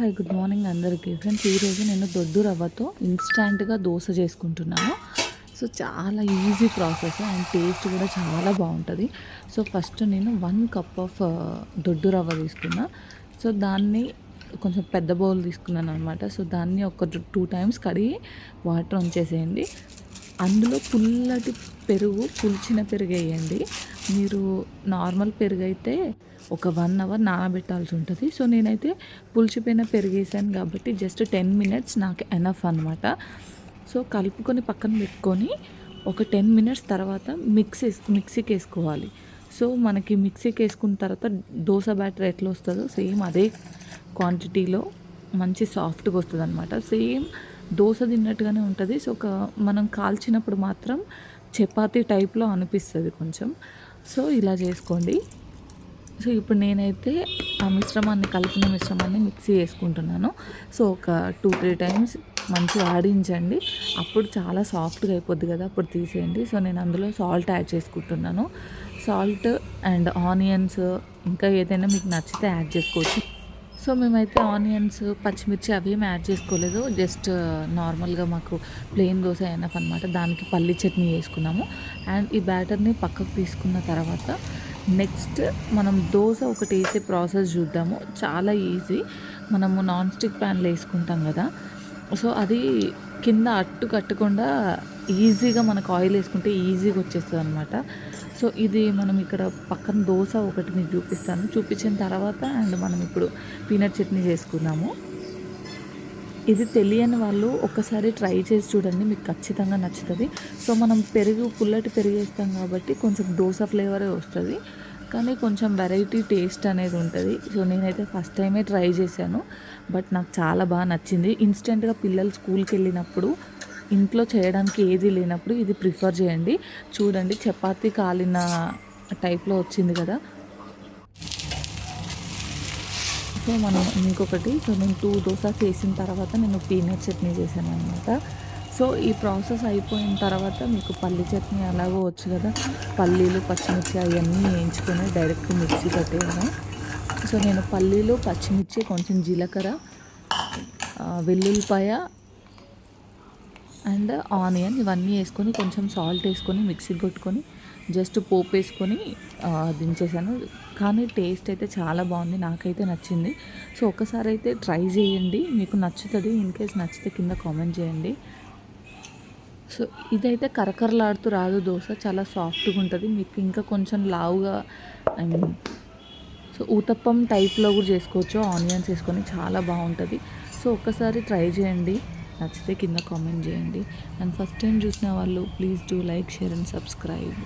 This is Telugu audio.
హాయ్ గుడ్ మార్నింగ్ అందరికీ. ఫ్రెండ్స్ ఈరోజు నేను దొడ్డు రవ్వతో ఇన్స్టాంట్గా దోశ చేసుకుంటున్నాను. సో చాలా ఈజీ ప్రాసెస్ అండ్ టేస్ట్ కూడా చాలా బాగుంటుంది. సో ఫస్ట్ నేను వన్ కప్ ఆఫ్ దొడ్డు రవ్వ తీసుకున్నా. సో దాన్ని కొంచెం పెద్ద బౌల్ తీసుకున్నాను అనమాట సో దాన్ని ఒక టూ టైమ్స్ కడిగి వాటర్ ఉంచేసేయండి. అందులో పుల్లటి పెరుగు పులిచిన పెరుగు వేయండి. మీరు నార్మల్ పెరుగు అయితే ఒక వన్ అవర్ నానబెట్టాల్సి ఉంటుంది. సో నేనైతే పులిచిపోయిన పెరుగు వేసాను కాబట్టి జస్ట్ టెన్ మినిట్స్ నాకు ఎనఫ్ అనమాట సో కలుపుకొని పక్కన పెట్టుకొని ఒక టెన్ మినిట్స్ తర్వాత మిక్స్ మిక్సీకి వేసుకోవాలి. సో మనకి మిక్సీకి వేసుకున్న తర్వాత దోశ బ్యాటర్ ఎట్లా వస్తుందో సేమ్ అదే క్వాంటిటీలో మంచి సాఫ్ట్గా వస్తుంది అనమాట సేమ్ దోశ తిన్నట్టుగానే ఉంటుంది. సో ఒక మనం కాల్చినప్పుడు మాత్రం చపాతీ టైప్లో అనిపిస్తుంది కొంచెం. సో ఇలా చేసుకోండి. సో ఇప్పుడు నేనైతే ఆ మిశ్రమాన్ని కలిపిన మిశ్రమాన్ని మిక్సీ వేసుకుంటున్నాను సో ఒక టూ త్రీ టైమ్స్ మంచిగా ఆడించండి. అప్పుడు చాలా సాఫ్ట్గా అయిపోద్ది కదా అప్పుడు తీసేయండి. సో నేను అందులో సాల్ట్ యాడ్ చేసుకుంటున్నాను. సాల్ట్ అండ్ ఆనియన్స్ ఇంకా ఏదైనా మీకు నచ్చితే యాడ్ చేసుకోవచ్చు. సో మేమైతే ఆనియన్స్ పచ్చిమిర్చి అవి ఏమి యాడ్ చేసుకోలేదు. జస్ట్ నార్మల్గా మాకు ప్లెయిన్ దోశ అయినఫ్ అనమాట దానికి పల్లి చట్నీ వేసుకున్నాము అండ్ ఈ బ్యాటర్ని పక్కకు తీసుకున్న తర్వాత నెక్స్ట్ మనం దోశ ఒకటి వేసే ప్రాసెస్ చూద్దాము. చాలా ఈజీ. మనము నాన్ స్టిక్ ప్యాన్లో వేసుకుంటాం కదా. సో అది కింద అట్టు కట్టకుండా ఈజీగా మనకు ఆయిల్ వేసుకుంటే ఈజీగా వచ్చేస్తుంది అనమాట సో ఇది మనం ఇక్కడ పక్కన దోశ ఒకటి మీకు చూపిస్తాను. చూపించిన తర్వాత అండ్ మనం ఇప్పుడు పీనట్ చట్నీ చేసుకుందాము. ఇది తెలియని వాళ్ళు ఒకసారి ట్రై చేసి చూడండి మీకు ఖచ్చితంగా నచ్చుతుంది. సో మనం పెరుగు పుల్లటి పెరుగు వేస్తాం కాబట్టి కొంచెం దోశ ఫ్లేవరే వస్తుంది. కానీ కొంచెం వెరైటీ టేస్ట్ అనేది ఉంటుంది. సో నేనైతే ఫస్ట్ టైమే ట్రై చేశాను. బట్ నాకు చాలా బాగా నచ్చింది. ఇన్స్టెంట్గా పిల్లలు స్కూల్కి వెళ్ళినప్పుడు ఇంట్లో చేయడానికి ఏది లేనప్పుడు ఇది ప్రిఫర్ చేయండి. చూడండి చపాతీ కాలిన టైప్లో వచ్చింది కదా. సో మనం ఇంకొకటి సో నేను టూ దోశ చేసిన తర్వాత నేను పీనట్ చట్నీ చేశాను అనమాట సో ఈ ప్రాసెస్ అయిపోయిన తర్వాత మీకు పల్లి చట్నీ అలాగో వచ్చు కదా. పల్లీలు పచ్చిమిర్చి అవన్నీ వేయించుకొని డైరెక్ట్ మిక్సీ పెట్టేయడం సో నేను పల్లీలు పచ్చిమిర్చి కొంచెం జీలకర్ర వెల్లుల్లిపాయ అండ్ ఆనియన్ ఇవన్నీ వేసుకొని కొంచెం సాల్ట్ వేసుకొని మిక్సీ కొట్టుకొని జస్ట్ పోపు వేసుకొని దించేసాను. కానీ టేస్ట్ అయితే చాలా బాగుంది నాకైతే నచ్చింది. సో ఒకసారి అయితే ట్రై చేయండి. మీకు నచ్చుతుంది ఇన్ కేస్ నచ్చితే కింద కామెంట్ చేయండి. సో ఇదైతే కరకరలాడుతూ రాదు దోశ చాలా సాఫ్ట్గా ఉంటుంది. మీకు ఇంకా కొంచెం లావుగా ఐ మీన్ సో ఊతప్పం టైప్లో కూడా చేసుకోవచ్చు. ఆనియన్స్ వేసుకొని చాలా బాగుంటుంది. సో ఒక్కసారి ట్రై చేయండి. నచ్చితే కింద కామెంట్ చేయండి. అండ్ ఫస్ట్ టైం చూసిన వాళ్ళు please do like share and subscribe.